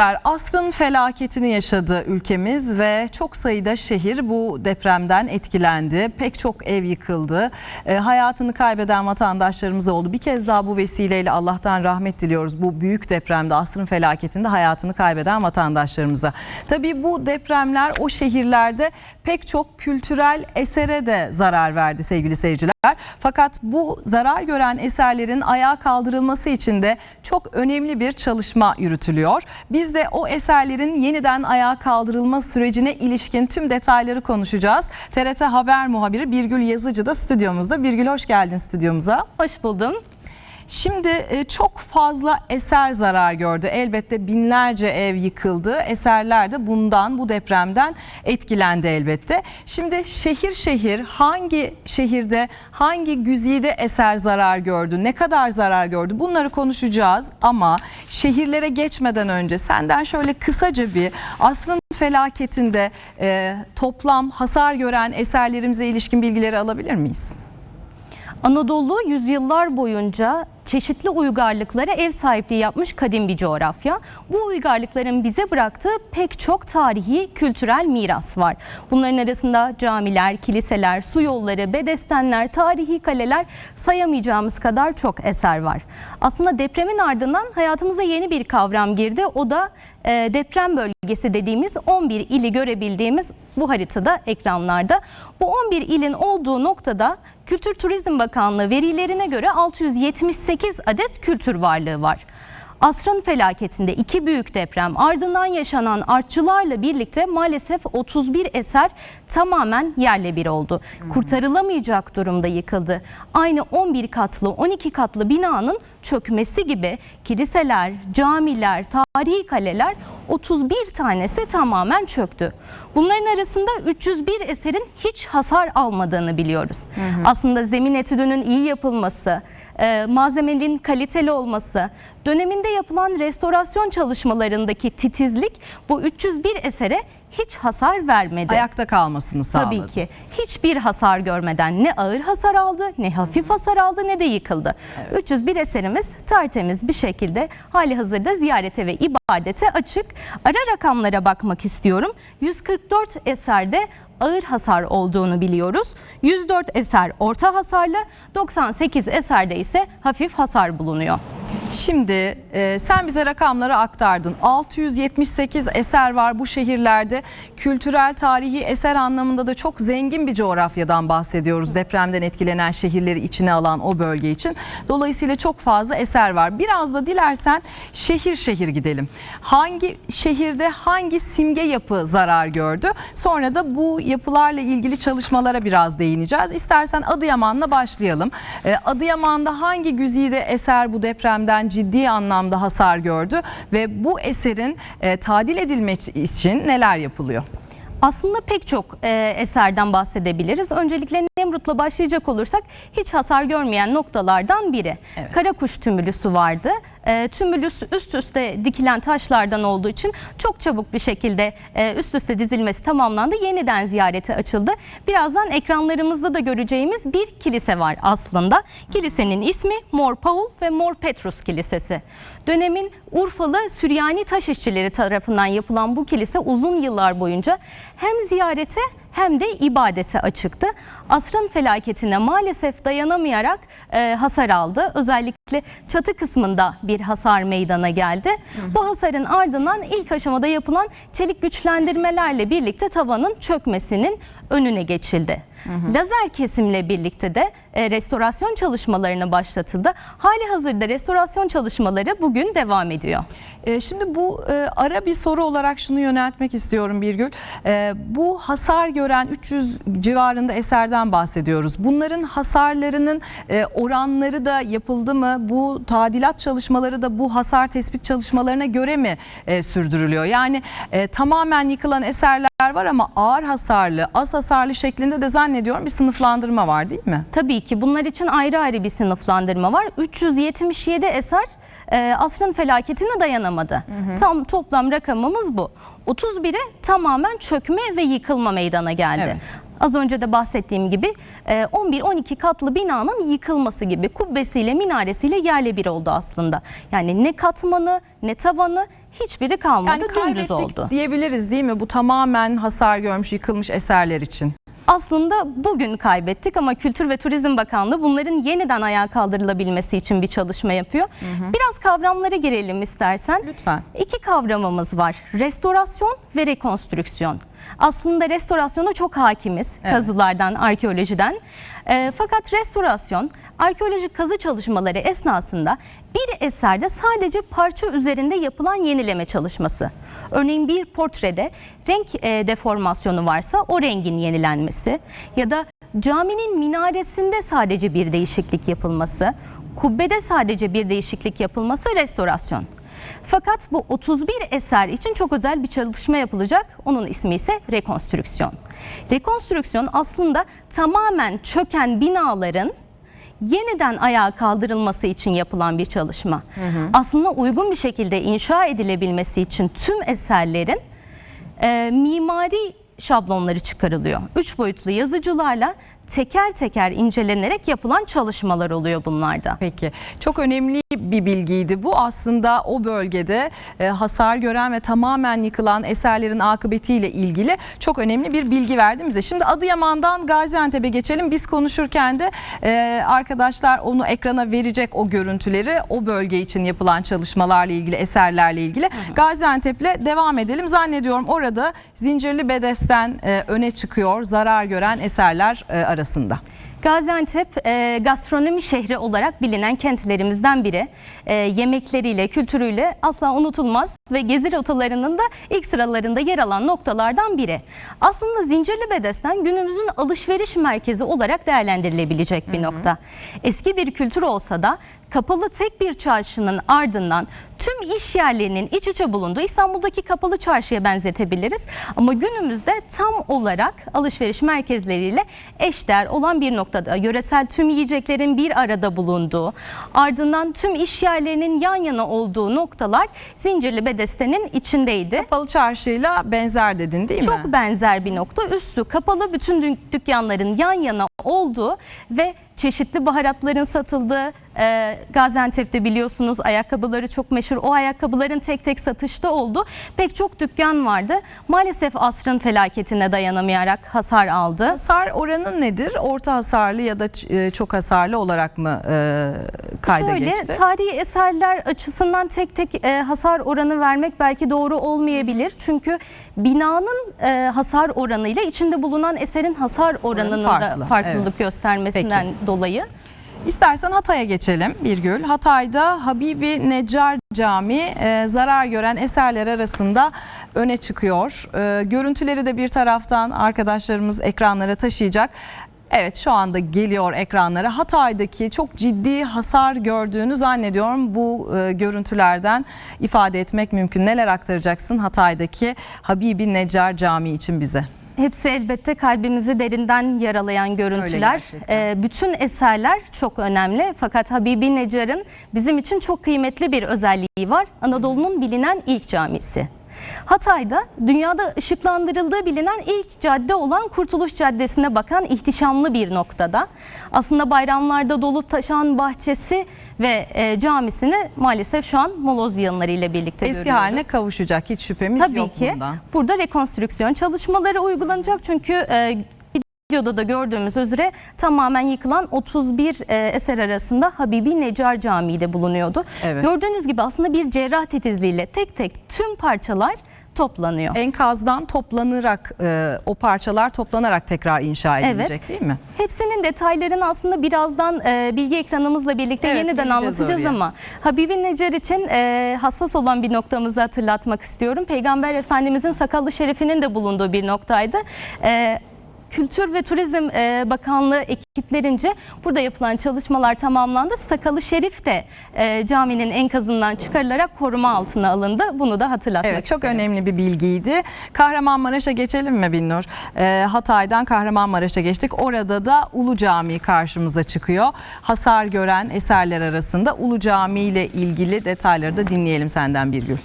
Asrın felaketini yaşadı ülkemiz ve çok sayıda şehir bu depremden etkilendi. Pek çok ev yıkıldı. E, hayatını kaybeden vatandaşlarımız oldu. Bir kez daha bu vesileyle Allah'tan rahmet diliyoruz. Bu büyük depremde Asrın felaketinde hayatını kaybeden vatandaşlarımıza. Tabii bu depremler o şehirlerde pek çok kültürel esere de zarar verdi sevgili seyirciler. Fakat bu zarar gören eserlerin ayağa kaldırılması için de çok önemli bir çalışma yürütülüyor. Biz de o eserlerin yeniden ayağa kaldırılma sürecine ilişkin tüm detayları konuşacağız. TRT Haber muhabiri Birgül Yazıcı da stüdyomuzda. Birgül hoş geldin stüdyomuza. Hoş buldum. Şimdi e, çok fazla eser zarar gördü. Elbette binlerce ev yıkıldı. Eserler de bundan, bu depremden etkilendi elbette. Şimdi şehir şehir hangi şehirde, hangi güzide eser zarar gördü, ne kadar zarar gördü bunları konuşacağız. Ama şehirlere geçmeden önce senden şöyle kısaca bir asrın felaketinde e, toplam hasar gören eserlerimize ilişkin bilgileri alabilir miyiz? Anadolu yüzyıllar boyunca çeşitli uygarlıklara ev sahipliği yapmış kadim bir coğrafya. Bu uygarlıkların bize bıraktığı pek çok tarihi, kültürel miras var. Bunların arasında camiler, kiliseler, su yolları, bedestenler, tarihi kaleler sayamayacağımız kadar çok eser var. Aslında depremin ardından hayatımıza yeni bir kavram girdi. O da e, deprem bölgesi dediğimiz 11 ili görebildiğimiz bu haritada ekranlarda. Bu 11 ilin olduğu noktada Kültür Turizm Bakanlığı verilerine göre 678 adet kültür varlığı var. Asrın felaketinde iki büyük deprem ardından yaşanan artçılarla birlikte maalesef 31 eser tamamen yerle bir oldu. Kurtarılamayacak durumda yıkıldı. Aynı 11 katlı 12 katlı binanın çökmesi gibi kiliseler, camiler, tarihi kaleler 31 tanesi tamamen çöktü. Bunların arasında 301 eserin hiç hasar almadığını biliyoruz. Aslında zemin etüdünün iyi yapılması, e, malzemenin kaliteli olması, döneminde yapılan restorasyon çalışmalarındaki titizlik bu 301 esere hiç hasar vermedi. Ayakta kalmasını sağladı. Tabii ki. Hiçbir hasar görmeden ne ağır hasar aldı, ne hafif hasar aldı, ne de yıkıldı. 301 eserimiz tertemiz bir şekilde hali hazırda ziyarete ve ibadete açık. Ara rakamlara bakmak istiyorum. 144 eserde ağır hasar olduğunu biliyoruz. 104 eser orta hasarlı, 98 eserde ise hafif hasar bulunuyor. Şimdi e, sen bize rakamları aktardın. 678 eser var bu şehirlerde. Kültürel, tarihi eser anlamında da çok zengin bir coğrafyadan bahsediyoruz. Depremden etkilenen şehirleri içine alan o bölge için. Dolayısıyla çok fazla eser var. Biraz da dilersen şehir şehir gidelim. Hangi şehirde hangi simge yapı zarar gördü? Sonra da bu yapılarla ilgili çalışmalara biraz değineceğiz. İstersen Adıyaman'la başlayalım. E, Adıyaman'da hangi güzide eser bu depremden ciddi anlamda hasar gördü ve bu eserin e, tadil edilmek için neler yapılıyor? Aslında pek çok e, eserden bahsedebiliriz. Öncelikle Nemrut'la başlayacak olursak hiç hasar görmeyen noktalardan biri. Evet. Karakuş tümülüsü vardı. E, tümülüs üst üste dikilen taşlardan olduğu için çok çabuk bir şekilde e, üst üste dizilmesi tamamlandı. Yeniden ziyarete açıldı. Birazdan ekranlarımızda da göreceğimiz bir kilise var aslında. Kilisenin ismi Mor Paul ve Mor Petrus Kilisesi. Dönemin Urfalı Süryani taş işçileri tarafından yapılan bu kilise uzun yıllar boyunca hem ziyarete hem de ibadete açıktı. Asrın felaketine maalesef dayanamayarak e, hasar aldı. Özellikle çatı kısmında hasar meydana geldi. Bu hasarın ardından ilk aşamada yapılan çelik güçlendirmelerle birlikte tavanın çökmesinin önüne geçildi. Lazer kesimle birlikte de e, restorasyon çalışmalarına başlatıldı. Hali hazırda restorasyon çalışmaları bugün devam ediyor. E, Şimdi bu e, ara bir soru olarak şunu yöneltmek istiyorum Birgül. E, Bu hasar gören 300 civarında eserden bahsediyoruz. Bunların hasarlarının e, oranları da yapıldı mı? Bu tadilat çalışmaları da bu hasar tespit çalışmalarına göre mi e, sürdürülüyor? Yani e, tamamen yıkılan eserler var ama ağır hasarlı, az hasarlı şeklinde de zannediyorum bir sınıflandırma var değil mi? Tabii ki bunlar için ayrı ayrı bir sınıflandırma var. 377 eser e, asrın felaketine dayanamadı. Tam toplam rakamımız bu. 31'e tamamen çökme ve yıkılma meydana geldi. Evet. Az önce de bahsettiğim gibi e, 11-12 katlı binanın yıkılması gibi kubbesiyle minaresiyle yerle bir oldu aslında. Yani ne katmanı ne tavanı hiçbiri kalmadı Yani dümdüz oldu. diyebiliriz değil mi? Bu tamamen hasar görmüş, yıkılmış eserler için. Aslında bugün kaybettik ama Kültür ve Turizm Bakanlığı bunların yeniden ayağa kaldırılabilmesi için bir çalışma yapıyor. Biraz kavramlara girelim istersen. Lütfen. İki kavramımız var. Restorasyon ve rekonstrüksiyon. Aslında restorasyona çok hakimiz Evet. kazılardan, arkeolojiden. Ee, fakat restorasyon arkeolojik kazı çalışmaları esnasında bir eserde sadece parça üzerinde yapılan yenileme çalışması. Örneğin bir portrede renk e, deformasyonu varsa o rengin yenilenmesi ya da caminin minaresinde sadece bir değişiklik yapılması, kubbede sadece bir değişiklik yapılması restorasyon. Fakat bu 31 eser için çok özel bir çalışma yapılacak. Onun ismi ise rekonstrüksiyon. Rekonstrüksiyon aslında tamamen çöken binaların yeniden ayağa kaldırılması için yapılan bir çalışma. Aslında uygun bir şekilde inşa edilebilmesi için tüm eserlerin e, mimari şablonları çıkarılıyor. Üç boyutlu yazıcılarla teker teker incelenerek yapılan çalışmalar oluyor bunlarda. Peki çok önemli bir bilgiydi bu aslında o bölgede e, hasar gören ve tamamen yıkılan eserlerin akıbetiyle ilgili çok önemli bir bilgi verdi bize. Şimdi Adıyaman'dan Gaziantep'e geçelim biz konuşurken de e, arkadaşlar onu ekrana verecek o görüntüleri o bölge için yapılan çalışmalarla ilgili eserlerle ilgili Gaziantep'le devam edelim zannediyorum orada Zincirli Bedes'ten e, öne çıkıyor zarar gören eserler e, arasında arasında. Gaziantep e, gastronomi şehri olarak bilinen kentlerimizden biri. E, yemekleriyle, kültürüyle asla unutulmaz ve gezi rotalarının da ilk sıralarında yer alan noktalardan biri. Aslında Zincirli Bedesten günümüzün alışveriş merkezi olarak değerlendirilebilecek bir nokta. Eski bir kültür olsa da kapalı tek bir çarşının ardından tüm iş yerlerinin iç içe bulunduğu İstanbul'daki kapalı çarşıya benzetebiliriz. Ama günümüzde tam olarak alışveriş merkezleriyle eşdeğer olan bir noktada. Yöresel tüm yiyeceklerin bir arada bulunduğu, ardından tüm iş yerlerinin yan yana olduğu noktalar Zincirli Bedesten'in içindeydi. Kapalı çarşıyla benzer dedin değil mi? Çok benzer bir nokta. Üstü kapalı bütün dük- dükkanların yan yana olduğu ve çeşitli baharatların satıldığı e, Gaziantep'te biliyorsunuz ayakkabıları çok meşhur. O ayakkabıların tek tek satışta oldu. Pek çok dükkan vardı. Maalesef asrın felaketine dayanamayarak hasar aldı. Hasar oranı nedir? Orta hasarlı ya da e, çok hasarlı olarak mı e, kayda Şöyle geçti? tarihi eserler açısından tek tek e, hasar oranı vermek belki doğru olmayabilir. Çünkü binanın e, hasar oranıyla içinde bulunan eserin hasar oranının farklı, da farklılık evet. göstermesinden dolayı. İstersen Hatay'a geçelim Birgül. Hatay'da Habibi Necar Camii e, zarar gören eserler arasında öne çıkıyor. E, görüntüleri de bir taraftan arkadaşlarımız ekranlara taşıyacak. Evet şu anda geliyor ekranlara. Hatay'daki çok ciddi hasar gördüğünü zannediyorum bu e, görüntülerden ifade etmek mümkün. Neler aktaracaksın Hatay'daki Habibi Necar Camii için bize? Hepsi elbette kalbimizi derinden yaralayan görüntüler. Ee, bütün eserler çok önemli fakat Habibi Necar'ın bizim için çok kıymetli bir özelliği var. Anadolu'nun bilinen ilk camisi. Hatay'da dünyada ışıklandırıldığı bilinen ilk cadde olan Kurtuluş Caddesi'ne bakan ihtişamlı bir noktada. Aslında bayramlarda dolup taşan bahçesi ve e, camisini maalesef şu an moloz yığınları ile birlikte Eski görüyoruz. haline kavuşacak hiç şüphemiz Tabii yok ki bundan. burada rekonstrüksiyon çalışmaları uygulanacak çünkü e, videoda da gördüğümüz üzere tamamen yıkılan 31 e, eser arasında Habibi Necar Camii de bulunuyordu. Evet. Gördüğünüz gibi aslında bir cerrah titizliğiyle tek tek tüm parçalar toplanıyor. enkazdan toplanarak e, o parçalar toplanarak tekrar inşa edilecek Evet. değil mi? Hepsinin detaylarını aslında birazdan e, bilgi ekranımızla birlikte Evet, yeniden anlatacağız oraya. ama Habibi Necar için e, hassas olan bir noktamızı hatırlatmak istiyorum. Peygamber Efendimizin sakallı şerifinin de bulunduğu bir noktaydı. E, Kültür ve Turizm e, Bakanlığı ekiplerince burada yapılan çalışmalar tamamlandı. Sakalı Şerif de e, caminin enkazından çıkarılarak koruma altına alındı. Bunu da hatırlatmak Evet çok isterim. önemli bir bilgiydi. Kahramanmaraş'a geçelim mi Binnur? Ee, Hatay'dan Kahramanmaraş'a geçtik. Orada da Ulu Camii karşımıza çıkıyor. Hasar gören eserler arasında Ulu Camii ile ilgili detayları da dinleyelim senden Birgül.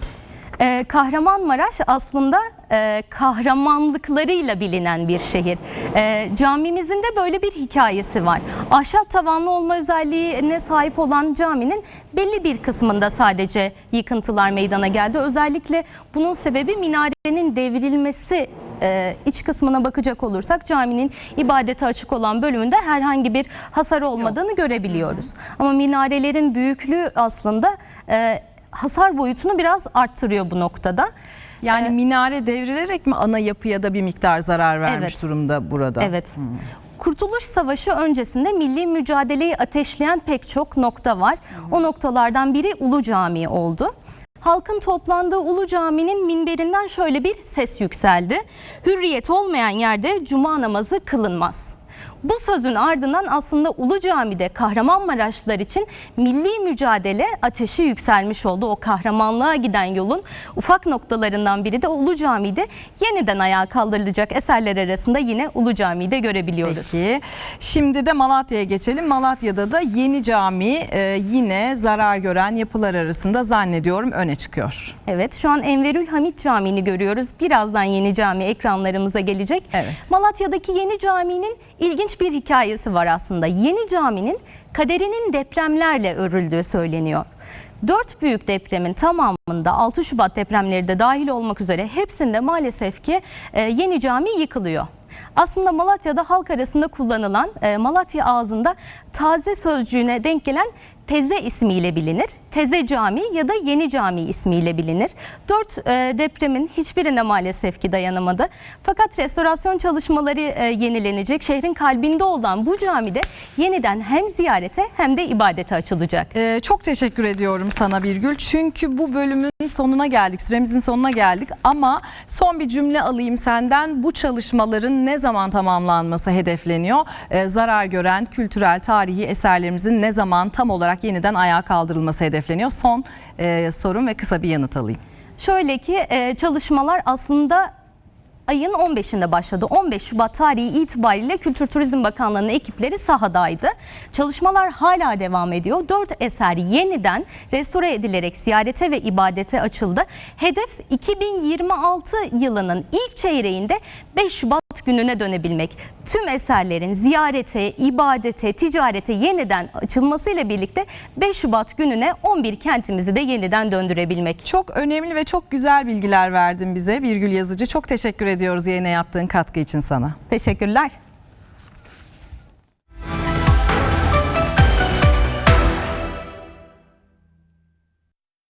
Ee, Kahramanmaraş aslında e, kahramanlıklarıyla bilinen bir şehir. E, camimizin de böyle bir hikayesi var. Ahşap tavanlı olma özelliğine sahip olan caminin belli bir kısmında sadece yıkıntılar meydana geldi. Özellikle bunun sebebi minarenin devrilmesi e, iç kısmına bakacak olursak caminin ibadete açık olan bölümünde herhangi bir hasar olmadığını görebiliyoruz. Ama minarelerin büyüklüğü aslında e, hasar boyutunu biraz arttırıyor bu noktada. Yani minare devrilerek mi ana yapıya da bir miktar zarar vermiş Evet. durumda burada? Evet. Kurtuluş Savaşı öncesinde milli mücadeleyi ateşleyen pek çok nokta var. O noktalardan biri Ulu Cami oldu. Halkın toplandığı Ulu Cami'nin minberinden şöyle bir ses yükseldi. Hürriyet olmayan yerde cuma namazı kılınmaz. Bu sözün ardından aslında Ulu Cami'de Kahramanmaraşlılar için milli mücadele ateşi yükselmiş oldu. O kahramanlığa giden yolun ufak noktalarından biri de Ulu Cami'de yeniden ayağa kaldırılacak eserler arasında yine Ulu Cami'yi de görebiliyoruz. Peki. Şimdi de Malatya'ya geçelim. Malatya'da da yeni cami e, yine zarar gören yapılar arasında zannediyorum öne çıkıyor. Evet şu an Enverül Hamit Camii'ni görüyoruz. Birazdan yeni cami ekranlarımıza gelecek. Evet. Malatya'daki yeni caminin ilginç bir hikayesi var aslında. Yeni caminin kaderinin depremlerle örüldüğü söyleniyor. Dört büyük depremin tamamında 6 Şubat depremleri de dahil olmak üzere hepsinde maalesef ki e, yeni cami yıkılıyor. Aslında Malatya'da halk arasında kullanılan e, Malatya ağzında taze sözcüğüne denk gelen Teze ismiyle bilinir. Teze Cami ya da Yeni Cami ismiyle bilinir. Dört e, depremin hiçbirine maalesef ki dayanamadı. Fakat restorasyon çalışmaları e, yenilenecek. Şehrin kalbinde olan bu camide yeniden hem ziyarete hem de ibadete açılacak. Ee, çok teşekkür ediyorum sana Birgül. Çünkü bu bölümün sonuna geldik. Süremizin sonuna geldik. Ama son bir cümle alayım senden. Bu çalışmaların ne zaman tamamlanması hedefleniyor? Ee, zarar gören kültürel, tarihi eserlerimizin ne zaman tam olarak yeniden ayağa kaldırılması hedefleniyor? Son e, sorum ve kısa bir yanıt alayım. Şöyle ki e, çalışmalar aslında ayın 15'inde başladı. 15 Şubat tarihi itibariyle Kültür Turizm Bakanlığı'nın ekipleri sahadaydı. Çalışmalar hala devam ediyor. 4 eser yeniden restore edilerek ziyarete ve ibadete açıldı. Hedef 2026 yılının ilk çeyreğinde 5 Şubat gününe dönebilmek. Tüm eserlerin ziyarete, ibadete, ticarete yeniden açılmasıyla birlikte 5 Şubat gününe 11 kentimizi de yeniden döndürebilmek. Çok önemli ve çok güzel bilgiler verdin bize Birgül Yazıcı. Çok teşekkür ediyoruz yayına yaptığın katkı için sana. Teşekkürler.